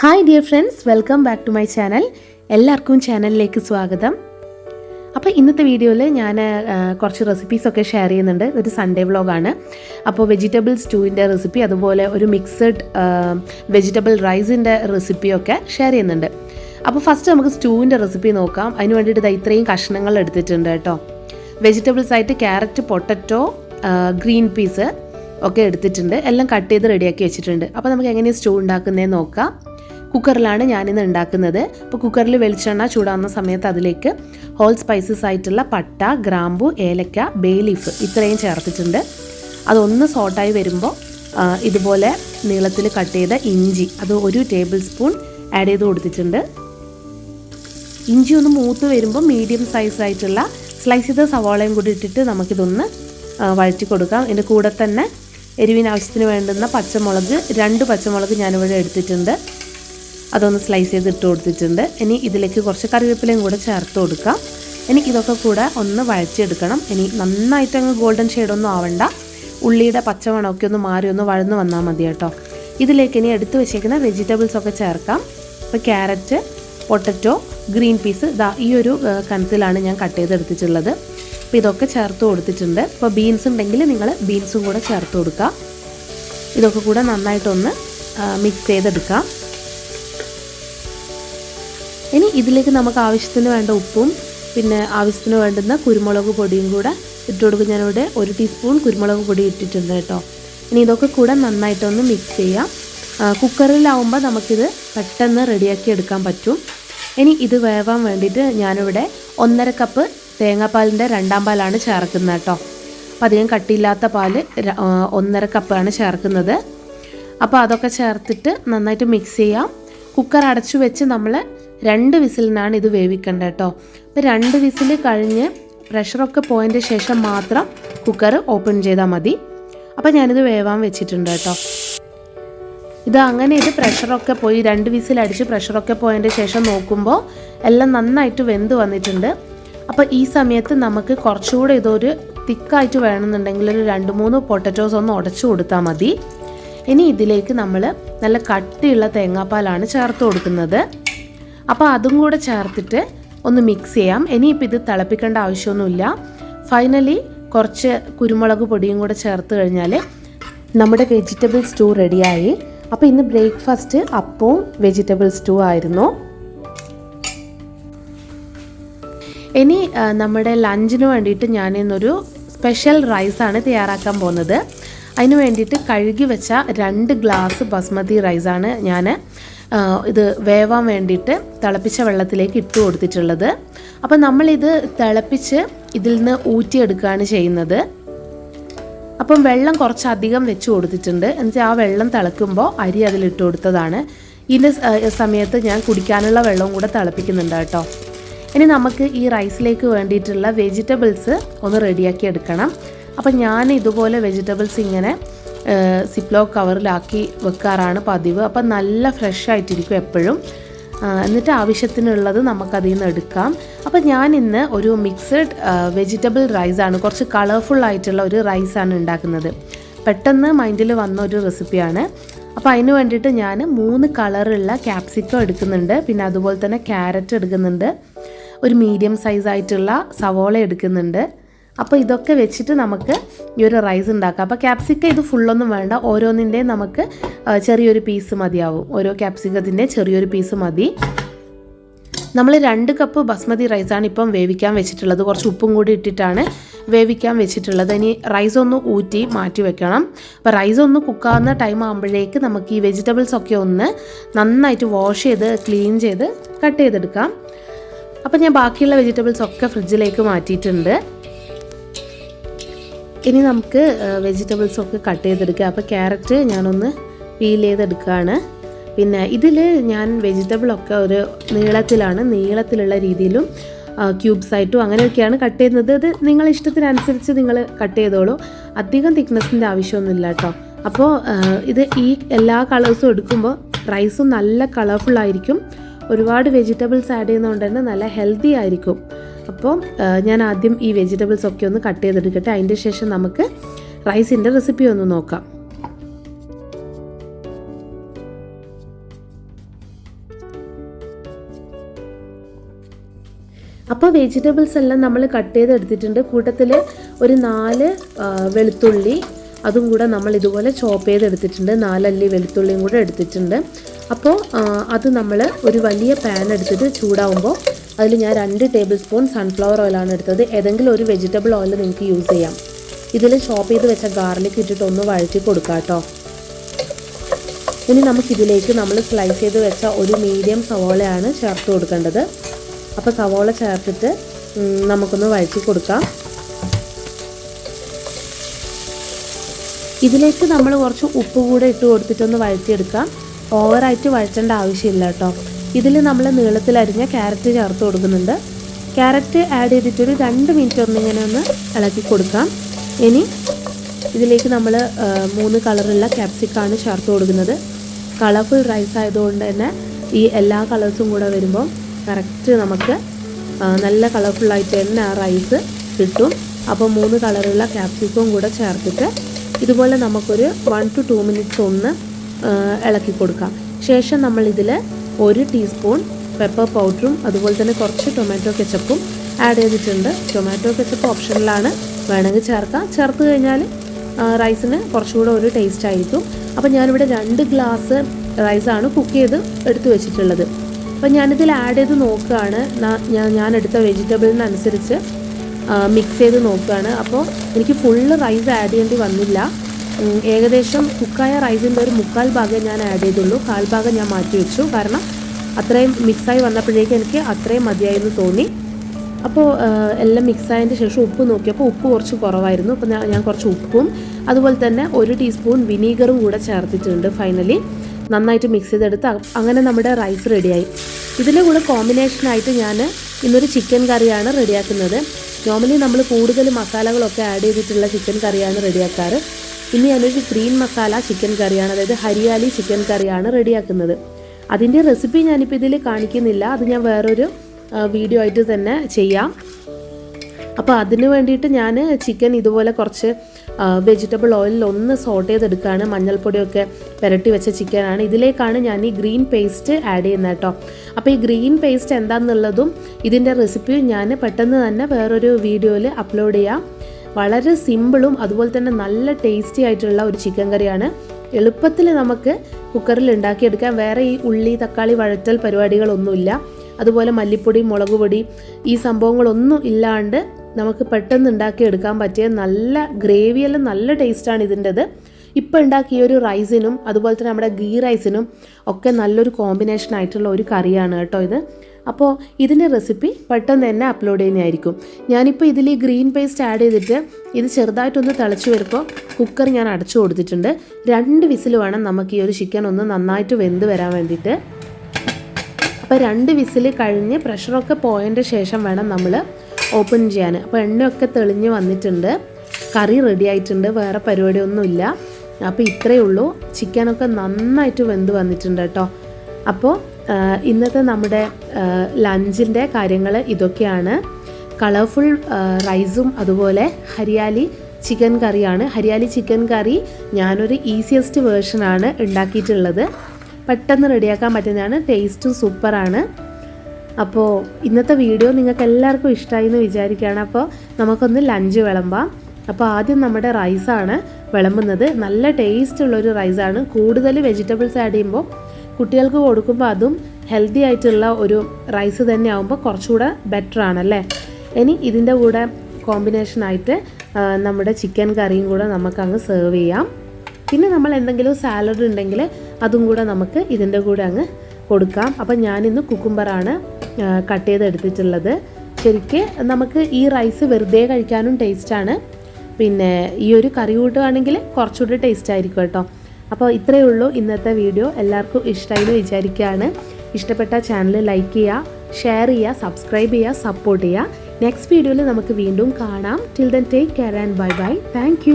Hi dear friends welcome back to my channel. എല്ലാവർക്കും ചാനലിലേക്ക് സ്വാഗതം. അപ്പോൾ ഇന്നത്തെ വീഡിയോയിൽ ഞാൻ കുറച്ച് റെസിപ്പീസൊക്കെ ഷെയർ ചെയ്യുന്നുണ്ട്. ഒരു സൺഡേ വ്ളോഗാണ് അപ്പോൾ വെജിറ്റബിൾ സ്റ്റൂവിന്റെ റെസിപ്പി അതുപോലെ ഒരു മിക്സഡ് വെജിറ്റബിൾ റൈസിന്റെ റെസിപ്പിയൊക്കെ ഷെയർ ചെയ്യുന്നുണ്ട്. അപ്പോൾ ഫസ്റ്റ് നമുക്ക് സ്റ്റൂവിന്റെ റെസിപ്പി നോക്കാം. അതിന് വേണ്ടിയിട്ട് ഇത് ഇത്രയും കഷ്ണങ്ങൾ എടുത്തിട്ടുണ്ട് കേട്ടോ. വെജിറ്റബിൾസ് ആയിട്ട് ക്യാരറ്റ് പൊട്ടറ്റോ ഗ്രീൻ പീസ് ഒക്കെ എടുത്തിട്ടുണ്ട്. എല്ലാം കട്ട് ചെയ്ത് റെഡിയാക്കി വെച്ചിട്ടുണ്ട്. അപ്പോൾ നമുക്ക് എങ്ങനെയാണ് സ്റ്റൂ ഉണ്ടാക്കുന്നതെന്ന് നോക്കാം. കുക്കറിലാണ് ഞാനിന്ന് ഉണ്ടാക്കുന്നത്. അപ്പോൾ കുക്കറിൽ വെളിച്ചെണ്ണ ചൂടാവുന്ന സമയത്ത് അതിലേക്ക് ഹോൾ സ്പൈസസ് ആയിട്ടുള്ള പട്ട ഗ്രാമ്പു ഏലക്ക ബേ ലീഫ് ഇത്രയും ചേർത്തിട്ടുണ്ട്. അതൊന്ന് സോട്ടായി വരുമ്പോൾ ഇതുപോലെ നീളത്തിൽ കട്ട് ചെയ്ത ഇഞ്ചി അത് ഒരു ടേബിൾ സ്പൂൺ ആഡ് ചെയ്ത് കൊടുത്തിട്ടുണ്ട്. ഇഞ്ചി ഒന്ന് മൂത്ത് വരുമ്പോൾ മീഡിയം സൈസ് ആയിട്ടുള്ള സ്ലൈസ് ചെയ്ത സവാളയും കൂടി ഇട്ടിട്ട് നമുക്കിതൊന്ന് വഴറ്റി കൊടുക്കാം. ഇതിന്റെ കൂടെ തന്നെ എരിവിന് ആവശ്യത്തിന് വേണ്ടുന്ന പച്ചമുളക് രണ്ട് പച്ചമുളക് ഞാനിവിടെ എടുത്തിട്ടുണ്ട്. അതൊന്ന് സ്ലൈസ് ചെയ്ത് ഇട്ട് കൊടുത്തിട്ടുണ്ട്. ഇനി ഇതിലേക്ക് കുറച്ച് കറിവേപ്പിലയും കൂടെ ചേർത്ത് കൊടുക്കാം. ഇനി ഇതൊക്കെ കൂടെ ഒന്ന് വഴച്ചെടുക്കണം ഇനി നന്നായിട്ട് അങ്ങ് ഗോൾഡൻ ഷെയ്ഡൊന്നും ആവണ്ട. ഉള്ളിയുടെ പച്ചമണമൊക്കെ ഒന്ന് മാറി ഒന്ന് വഴന്ന് വന്നാൽ മതി കേട്ടോ. ഇതിലേക്ക് ഇനി എടുത്തു വെച്ചേക്കുന്ന വെജിറ്റബിൾസ് ഒക്കെ ചേർക്കാം. ഇപ്പോൾ ക്യാരറ്റ് പൊട്ടറ്റോ ഗ്രീൻ പീസ് ഇതാ ഈ ഒരു കനത്തിലാണ് ഞാൻ കട്ട് ചെയ്തെടുത്തിട്ടുള്ളത് അപ്പോൾ ഇതൊക്കെ ചേർത്ത് കൊടുത്തിട്ടുണ്ട്. ഇപ്പോൾ ബീൻസ് ഉണ്ടെങ്കിൽ നിങ്ങൾ ബീൻസും കൂടെ ചേർത്ത് കൊടുക്കുക ഇതൊക്കെ കൂടെ നന്നായിട്ടൊന്ന് മിക്സ് ചെയ്തെടുക്കാം. ഇനി ഇതിലേക്ക് നമുക്ക് ആവശ്യത്തിന് വേണ്ട ഉപ്പും പിന്നെ ആവശ്യത്തിന് വേണ്ടുന്ന കുരുമുളക് പൊടിയും കൂടെ ഇട്ട് കൊടുക്കും. ഞാനിവിടെ ഒരു ടീസ്പൂൺ കുരുമുളക് പൊടി ഇട്ടിട്ടുണ്ട് കേട്ടോ. ഇനി ഇതൊക്കെ കൂടെ നന്നായിട്ടൊന്ന് മിക്സ് ചെയ്യാം. കുക്കറിലാവുമ്പോൾ നമുക്കിത് പെട്ടെന്ന് റെഡിയാക്കി എടുക്കാൻ പറ്റും. ഇനി ഇത് വേവാൻ വേണ്ടിയിട്ട് ഞാനിവിടെ ഒന്നര കപ്പ് തേങ്ങാപ്പാലിന്റെ രണ്ടാം പാലാണ് ചേർക്കുന്നത് കേട്ടോ. അപ്പോൾ അധികം കട്ടിയില്ലാത്ത പാൽ ഒന്നര കപ്പാണ് ചേർക്കുന്നത്. അപ്പോൾ അതൊക്കെ ചേർത്തിട്ട് നന്നായിട്ട് മിക്സ് ചെയ്യാം. കുക്കർ അടച്ചു വെച്ച് നമ്മൾ രണ്ട് വിസിലിനാണ് ഇത് വേവിക്കേണ്ടത് കേട്ടോ. അപ്പോൾ രണ്ട് വിസിൽ കഴിഞ്ഞ് പ്രഷറൊക്കെ പോയതിന്റെ ശേഷം മാത്രം കുക്കർ ഓപ്പൺ ചെയ്താൽ മതി. അപ്പോൾ ഞാനിത് വേവാൻ വെച്ചിട്ടുണ്ട് കേട്ടോ. ഇത് അങ്ങനെ ഇത് പ്രഷറൊക്കെ പോയി രണ്ട് വിസിലടിച്ച് പ്രഷറൊക്കെ പോയതിന്റെ ശേഷം നോക്കുമ്പോൾ എല്ലാം നന്നായിട്ട് വെന്ത് വന്നിട്ടുണ്ട്. അപ്പോൾ ഈ സമയത്ത് നമുക്ക് കുറച്ചുകൂടെ ഇതൊരു തിക്കായിട്ട് വേണമെന്നുണ്ടെങ്കിൽ ഒരു രണ്ട് മൂന്ന് പൊട്ടറ്റോസ് ഒന്ന് ഉടച്ചു കൊടുത്താൽ മതി. ഇനി ഇതിലേക്ക് നമ്മൾ നല്ല കട്ടിയുള്ള തേങ്ങാപ്പാലാണ് ചേർത്ത് കൊടുക്കുന്നത്. അപ്പോൾ അതും കൂടെ ചേർത്തിട്ട് ഒന്ന് മിക്സ് ചെയ്യാം. ഇനിയിപ്പോൾ ഇത് തിളപ്പിക്കേണ്ട ആവശ്യമൊന്നുമില്ല. ഫൈനലി കുറച്ച് കുരുമുളക് പൊടിയും കൂടെ ചേർത്ത് കഴിഞ്ഞാൽ നമ്മുടെ വെജിറ്റബിൾ സ്റ്റൂ റെഡിയായി അപ്പോൾ ഇന്ന് ബ്രേക്ക്ഫാസ്റ്റ് അപ്പവും വെജിറ്റബിൾ സ്റ്റൂ ആയിരുന്നു. ഇനി നമ്മുടെ ലഞ്ചിന് വേണ്ടിയിട്ട് ഞാൻ ഇന്നൊരു സ്പെഷ്യൽ റൈസാണ് തയ്യാറാക്കാൻ പോകുന്നത്. അതിന് വേണ്ടിയിട്ട് കഴുകി വെച്ച രണ്ട് ഗ്ലാസ് ബസ്മതി റൈസാണ് ഞാൻ ഇത് വേവാൻ വേണ്ടിയിട്ട് തിളപ്പിച്ച വെള്ളത്തിലേക്ക് ഇട്ട് കൊടുത്തിട്ടുള്ളത്. അപ്പോൾ നമ്മളിത് തിളപ്പിച്ച് ഇതിൽ നിന്ന് ഊറ്റിയെടുക്കുകയാണ് ചെയ്യുന്നത്. അപ്പം വെള്ളം കുറച്ചധികം വെച്ച് കൊടുത്തിട്ടുണ്ട്. എന്നുവെച്ചാൽ ആ വെള്ളം തിളക്കുമ്പോൾ അരി അതിലിട്ട് കൊടുത്തതാണ്. ഇതിന്റെ സമയത്ത് ഞാൻ കുടിക്കാനുള്ള വെള്ളവും കൂടെ തിളപ്പിക്കുന്നുണ്ട് കേട്ടോ. ഇനി നമുക്ക് ഈ റൈസിലേക്ക് വേണ്ടിയിട്ടുള്ള വെജിറ്റബിൾസ് ഒന്ന് റെഡിയാക്കി എടുക്കണം. അപ്പം ഞാൻ ഇതുപോലെ വെജിറ്റബിൾസ് ഇങ്ങനെ സിപ്ലോ കവറിലാക്കി വെക്കാറാണ് പതിവ്. അപ്പം നല്ല ഫ്രഷ് ആയിട്ടിരിക്കും എപ്പോഴും എന്നിട്ട് ആവശ്യത്തിനുള്ളത് നമുക്കതിൽ നിന്ന് എടുക്കാം അപ്പോൾ ഞാൻ ഇന്ന് ഒരു മിക്സഡ് വെജിറ്റബിൾ റൈസാണ് കുറച്ച് കളർഫുൾ ആയിട്ടുള്ള ഒരു റൈസാണ് ഉണ്ടാക്കുന്നത്. പെട്ടെന്ന് മൈൻഡിൽ വന്ന ഒരു റെസിപ്പിയാണ് അപ്പോൾ അതിന് വേണ്ടിയിട്ട് ഞാൻ മൂന്ന് കളറുള്ള ക്യാപ്സിക്കം എടുക്കുന്നുണ്ട്. പിന്നെ അതുപോലെ തന്നെ ക്യാരറ്റ് എടുക്കുന്നുണ്ട്. ഒരു മീഡിയം സൈസ് ആയിട്ടുള്ള സവോള എടുക്കുന്നുണ്ട്. അപ്പോൾ ഇതൊക്കെ വെച്ചിട്ട് നമുക്ക് ഈ ഒരു റൈസ് ഉണ്ടാക്കാം. അപ്പോൾ ക്യാപ്സിക്ക ഇത് ഫുള്ളൊന്നും വേണ്ട. ഓരോന്നിന്റെ നമുക്ക് ചെറിയൊരു പീസ് മതിയാവും. ഓരോ ക്യാപ്സിക്കത്തിന്റെ ചെറിയൊരു പീസ് മതി. നമ്മൾ രണ്ട് കപ്പ് ബസ്മതി റൈസാണ് ഇപ്പം വേവിക്കാൻ വെച്ചിട്ടുള്ളത്. കുറച്ച് ഉപ്പും കൂടി ഇട്ടിട്ടാണ് വേവിക്കാൻ വെച്ചിട്ടുള്ളത്. ഇനി റൈസ് ഒന്ന് ഊറ്റി മാറ്റി വെക്കണം. അപ്പോൾ റൈസ് ഒന്ന് കുക്കാവുന്ന ടൈം ആകുമ്പോഴേക്ക് നമുക്ക് ഈ വെജിറ്റബിൾസ് ഒക്കെ ഒന്ന് നന്നായിട്ട് വാഷ് ചെയ്ത് ക്ലീൻ ചെയ്ത് കട്ട് ചെയ്തെടുക്കാം. അപ്പോൾ ഞാൻ ബാക്കിയുള്ള വെജിറ്റബിൾസ് ഒക്കെ ഫ്രിഡ്ജിലേക്ക് മാറ്റിയിട്ടുണ്ട്. ഇനി നമുക്ക് വെജിറ്റബിൾസ് ഒക്കെ കട്ട് ചെയ്തെടുക്കുക. അപ്പോൾ ക്യാരറ്റ് ഞാനൊന്ന് പീൽ ചെയ്തെടുക്കുകയാണ്. പിന്നെ ഇതിൽ ഞാൻ വെജിറ്റബിളൊക്കെ ഒരു നീളത്തിലാണ് നീളത്തിലുള്ള രീതിയിലും ക്യൂബ്സ് ആയിട്ടും അങ്ങനെയൊക്കെയാണ് കട്ട് ചെയ്യുന്നത്. അത് നിങ്ങൾ ഇഷ്ടത്തിനനുസരിച്ച് നിങ്ങൾ കട്ട് ചെയ്തോളൂ. അധികം തിക്നെസ്സിന്റെ ആവശ്യമൊന്നുമില്ല കേട്ടോ. അപ്പോൾ ഇത് ഈ എല്ലാ കളേഴ്സും എടുക്കുമ്പോൾ റൈസും നല്ല കളർഫുൾ ആയിരിക്കും. ഒരുപാട് വെജിറ്റബിൾസ് ആഡ് ചെയ്യുന്നതുകൊണ്ട് തന്നെ നല്ല ഹെൽത്തി ആയിരിക്കും. അപ്പോൾ ഞാൻ ആദ്യം ഈ വെജിറ്റബിൾസ് ഒക്കെ ഒന്ന് കട്ട് ചെയ്തെടുക്കട്ടെ. അതിന്റെ ശേഷം നമുക്ക് റൈസിന്റെ റെസിപ്പി ഒന്ന് നോക്കാം. അപ്പോൾ വെജിറ്റബിൾസ് എല്ലാം നമ്മൾ കട്ട് ചെയ്തെടുത്തിട്ടുണ്ട്. കൂട്ടത്തിൽ ഒരു നാല് വെളുത്തുള്ളി അതും കൂടെ നമ്മൾ ഇതുപോലെ ചോപ്പ് ചെയ്തെടുത്തിട്ടുണ്ട്. നാലല്ലി വെളുത്തുള്ളിയും കൂടെ എടുത്തിട്ടുണ്ട്. അപ്പോൾ അത് നമ്മൾ ഒരു വലിയ പാൻ എടുത്തിട്ട് ചൂടാവുമ്പോൾ അതിൽ ഞാൻ രണ്ട് ടേബിൾ സ്പൂൺ സൺഫ്ലവർ ഓയിലാണ് എടുത്തത്. ഏതെങ്കിലും ഒരു വെജിറ്റബിൾ ഓയിൽ നിങ്ങൾക്ക് യൂസ് ചെയ്യാം. ഇതിൽ ഷോപ്പ് ചെയ്ത് വെച്ച ഗാർലിക് ഇട്ടിട്ട് ഒന്ന് വഴറ്റി കൊടുക്കാം കേട്ടോ ഇനി നമുക്കിതിലേക്ക് നമ്മൾ സ്ലൈസ് ചെയ്ത് വെച്ച ഒരു മീഡിയം സവോളയാണ് ചേർത്ത് കൊടുക്കേണ്ടത്. അപ്പോൾ സവോള ചേർത്തിട്ട് നമുക്കൊന്ന് വഴറ്റി കൊടുക്കാം. ഇതിലേക്ക് നമ്മൾ കുറച്ച് ഉപ്പ് കൂടെ ഇട്ട് കൊടുത്തിട്ടൊന്ന് വഴറ്റിയെടുക്കാം. ഓവറായിട്ട് വഴറ്റേണ്ട ആവശ്യമില്ല കേട്ടോ ഇതിൽ നമ്മൾ നീളത്തിലരിഞ്ഞ ക്യാരറ്റ് ചേർത്ത് കൊടുക്കുന്നുണ്ട്. ക്യാരറ്റ് ആഡ് ചെയ്തിട്ടൊരു രണ്ട് മിനിറ്റ് ഒന്നിങ്ങനെ ഒന്ന് ഇളക്കി കൊടുക്കാം. ഇനി ഇതിലേക്ക് നമ്മൾ മൂന്ന് കളറുള്ള ക്യാപ്സിക്കാണ് ചേർത്ത് കൊടുക്കുന്നത്. കളർഫുൾ റൈസ് ആയതുകൊണ്ട് തന്നെ ഈ എല്ലാ കളേഴ്സും കൂടെ വരുമ്പോൾ കറക്റ്റ് നമുക്ക് നല്ല കളർഫുള്ളായിട്ട് തന്നെ ആ റൈസ് കിട്ടും. അപ്പോൾ മൂന്ന് കളറുള്ള ക്യാപ്സിക്കവും കൂടെ ചേർത്തിട്ട് ഇതുപോലെ നമുക്കൊരു വൺ ടു ടു മിനിറ്റ്സ് ഒന്ന് ഇളക്കി കൊടുക്കാം. ശേഷം നമ്മളിതിൽ ഒരു ടീസ്പൂൺ പെപ്പർ പൗഡറും അതുപോലെ തന്നെ കുറച്ച് ടൊമാറ്റോ കെച്ചപ്പും ആഡ് ചെയ്തിട്ടുണ്ട്. ടൊമാറ്റോ കെച്ചപ്പ് ഓപ്ഷനിലാണ് വേണമെങ്കിൽ ചേർക്കാം. ചേർത്ത് കഴിഞ്ഞാൽ റൈസിന് കുറച്ചുകൂടെ ഒരു ടേസ്റ്റ് ആയിരിക്കും. അപ്പോൾ ഞാനിവിടെ രണ്ട് ഗ്ലാസ് റൈസാണ് കുക്ക് ചെയ്ത് എടുത്തു വെച്ചിട്ടുള്ളത്. അപ്പോൾ ഞാനിതിൽ ആഡ് ചെയ്ത് നോക്കുകയാണ്. ഞാൻ എടുത്ത വെജിറ്റബിളിനനുസരിച്ച് മിക്സ് ചെയ്ത് നോക്കുകയാണ്. അപ്പോൾ എനിക്ക് ഫുള്ള് റൈസ് ആഡ് ചെയ്യേണ്ടി വന്നില്ല. ഏകദേശം കുക്കായ റൈസിന്റെ ഒരു മുക്കാൽ ഭാഗം ഞാൻ ആഡ് ചെയ്തുള്ളൂ. കാൽ ഭാഗം ഞാൻ മാറ്റി വെച്ചു. കാരണം അത്രയും മിക്സായി വന്നപ്പോഴേക്ക് എനിക്ക് അത്രയും മതിയായി എന്ന് തോന്നി അപ്പോൾ എല്ലാം മിക്സ് ആയതിന് ശേഷം ഉപ്പ് നോക്കിയപ്പോൾ ഉപ്പ് കുറച്ച് കുറവായിരുന്നു. അപ്പോൾ ഞാൻ കുറച്ച് ഉപ്പും അതുപോലെ തന്നെ ഒരു ടീസ്പൂൺ വിനീഗറും കൂടെ ചേർത്തിട്ടുണ്ട് ഫൈനലി നന്നായിട്ട് മിക്സ് ചെയ്തെടുത്ത് അങ്ങനെ നമ്മുടെ റൈസ് റെഡിയായി ഇതിന്റെ കൂടെ കോമ്പിനേഷനായിട്ട് ഞാൻ ഇന്നൊരു ചിക്കൻ കറിയാണ് റെഡിയാക്കുന്നത് നോർമലി നമ്മൾ കൂടുതൽ മസാലകളൊക്കെ ആഡ് ചെയ്തിട്ടുള്ള ചിക്കൻ കറിയാണ് റെഡിയാക്കാറ് ഇനി ഞാനൊരു ഗ്രീൻ മസാല ചിക്കൻ കറിയാണ് അതായത് ഹരിയാലി ചിക്കൻ കറിയാണ് റെഡിയാക്കുന്നത് അതിന്റെ റെസിപ്പി ഞാനിപ്പോൾ ഇതിൽ കാണിക്കുന്നില്ല. അത് ഞാൻ വേറൊരു വീഡിയോ ആയിട്ട് തന്നെ ചെയ്യാം. അപ്പോൾ അതിന് വേണ്ടിയിട്ട് ഞാൻ ചിക്കൻ ഇതുപോലെ കുറച്ച് വെജിറ്റബിൾ ഓയിലിൽ ഒന്ന് സോട്ട് ചെയ്തെടുക്കുകയാണ് മഞ്ഞൾപ്പൊടിയൊക്കെ പുരട്ടി വെച്ച ചിക്കനാണ് ഇതിലേക്കാണ് ഞാൻ ഈ ഗ്രീൻ പേസ്റ്റ് ആഡ് ചെയ്യുന്നത് കേട്ടോ. അപ്പോൾ ഈ ഗ്രീൻ പേസ്റ്റ് എന്താണെന്നുള്ളതും ഇതിന്റെ റെസിപ്പിയും ഞാൻ പെട്ടെന്ന് തന്നെ വേറൊരു വീഡിയോയിൽ അപ്ലോഡ് ചെയ്യാം. വളരെ സിമ്പിളും അതുപോലെ തന്നെ നല്ല ടേസ്റ്റി ആയിട്ടുള്ള ഒരു ചിക്കൻ കറിയാണ്. എളുപ്പത്തിൽ നമുക്ക് കുക്കറിൽ ഉണ്ടാക്കിയെടുക്കാം. വേറെ ഈ ഉള്ളി തക്കാളി വഴറ്റൽ പരിപാടികളൊന്നുമില്ല. അതുപോലെ മല്ലിപ്പൊടി മുളക് പൊടി ഈ സംഭവങ്ങളൊന്നും ഇല്ലാണ്ട് നമുക്ക് പെട്ടെന്ന് ഉണ്ടാക്കിയെടുക്കാൻ പറ്റിയ നല്ല ഗ്രേവിയെല്ലാം നല്ല ടേസ്റ്റാണ് ഇതിന്റെത്. ഇപ്പോൾ ഉണ്ടാക്കിയ ഒരു റൈസിനും അതുപോലെ തന്നെ നമ്മുടെ ഗീ റൈസിനും ഒക്കെ നല്ലൊരു കോമ്പിനേഷൻ ആയിട്ടുള്ള ഒരു കറിയാണ് കേട്ടോ ഇത്. അപ്പോൾ ഇതിന്റെ റെസിപ്പി പെട്ടെന്ന് തന്നെ അപ്ലോഡ് ചെയ്യുന്നതായിരിക്കും. ഞാനിപ്പോൾ ഇതിൽ ഗ്രീൻ പേസ്റ്റ് ആഡ് ചെയ്തിട്ട് ഇത് ചെറുതായിട്ടൊന്ന് തിളച്ച് വരുമ്പോൾ കുക്കർ ഞാൻ അടച്ചു കൊടുത്തിട്ടുണ്ട്. രണ്ട് വിസിൽ വേണം നമുക്ക് ഈ ഒരു ചിക്കൻ ഒന്ന് നന്നായിട്ട് വെന്ത് വരാൻ വേണ്ടിയിട്ട്. അപ്പോൾ രണ്ട് വിസിൽ കഴിഞ്ഞ് പ്രഷറൊക്കെ പോയതിന്റെ ശേഷം വേണം നമ്മൾ ഓപ്പൺ ചെയ്യാൻ. അപ്പോൾ എണ്ണയൊക്കെ തെളിഞ്ഞ് വന്നിട്ടുണ്ട്. കറി റെഡി ആയിട്ടുണ്ട്. വേറെ പരിപാടിയൊന്നുമില്ല. അപ്പോൾ ഇത്രയേ ഉള്ളൂ. ചിക്കനൊക്കെ നന്നായിട്ട് വെന്ത് വന്നിട്ടുണ്ട് കേട്ടോ. അപ്പോൾ ഇന്നത്തെ നമ്മുടെ ലഞ്ചിന്റെ കാര്യങ്ങൾ ഇതൊക്കെയാണ്. കളർഫുൾ റൈസും അതുപോലെ ഹരിയാലി ചിക്കൻ കറിയാണ്. ഹരിയാലി ചിക്കൻ കറി ഞാനൊരു ഈസിയസ്റ്റ് വേർഷനാണ് ഉണ്ടാക്കിയിട്ടുള്ളത്. പെട്ടെന്ന് റെഡിയാക്കാൻ പറ്റുന്നതാണ് ടേസ്റ്റും സൂപ്പറാണ്. അപ്പോൾ ഇന്നത്തെ വീഡിയോ നിങ്ങൾക്ക് എല്ലാവർക്കും ഇഷ്ടമായി എന്ന് വിചാരിക്കുകയാണ്. അപ്പോൾ നമുക്കൊന്ന് ലഞ്ച് വിളമ്പാം. അപ്പോൾ ആദ്യം നമ്മുടെ റൈസാണ് വിളമ്പുന്നത്. നല്ല ടേസ്റ്റ് ഉള്ളൊരു റൈസാണ് കൂടുതൽ വെജിറ്റബിൾസ് ആഡ് ചെയ്യുമ്പോൾ കുട്ടികൾക്ക് കൊടുക്കുമ്പോൾ അതും ഹെൽത്തി ആയിട്ടുള്ള ഒരു റൈസ് തന്നെ ആകുമ്പോൾ കുറച്ചുകൂടെ ബെറ്റർ ആണല്ലേ? ഇനി ഇതിന്റെ കൂടെ കോമ്പിനേഷനായിട്ട് നമ്മുടെ ചിക്കൻ കറിയും കൂടെ നമുക്ക് അങ്ങ് സെർവ് ചെയ്യാം. പിന്നെ നമ്മൾ എന്തെങ്കിലും സാലഡ് ഉണ്ടെങ്കിൽ അതും കൂടെ നമുക്ക് ഇതിന്റെ കൂടെ അങ്ങ് കൊടുക്കാം. അപ്പം ഞാനിന്ന് കുക്കുംബറാണ് കട്ട് ചെയ്ത് എടുത്തിട്ടുള്ളത്. ശരിക്ക് നമുക്ക് ഈ റൈസ് വെറുതെ കഴിക്കാനും ടേസ്റ്റാണ് പിന്നെ ഈ ഒരു കറി കൂട്ടുകയാണെങ്കിൽ കുറച്ചുകൂടി ടേസ്റ്റ് ആയിരിക്കും കേട്ടോ. അപ്പോൾ ഇത്രയേ ഉള്ളൂ ഇന്നത്തെ വീഡിയോ. എല്ലാവർക്കും ഇഷ്ടമായി വിചാരിക്കുകയാണ്. ഇഷ്ടപ്പെട്ട ചാനൽ ലൈക്ക് ചെയ്യുക ഷെയർ ചെയ്യുക സബ്സ്ക്രൈബ് ചെയ്യുക സപ്പോർട്ട് ചെയ്യുക. നെക്സ്റ്റ് വീഡിയോയിൽ നമുക്ക് വീണ്ടും കാണാം. Till then take care and bye bye thank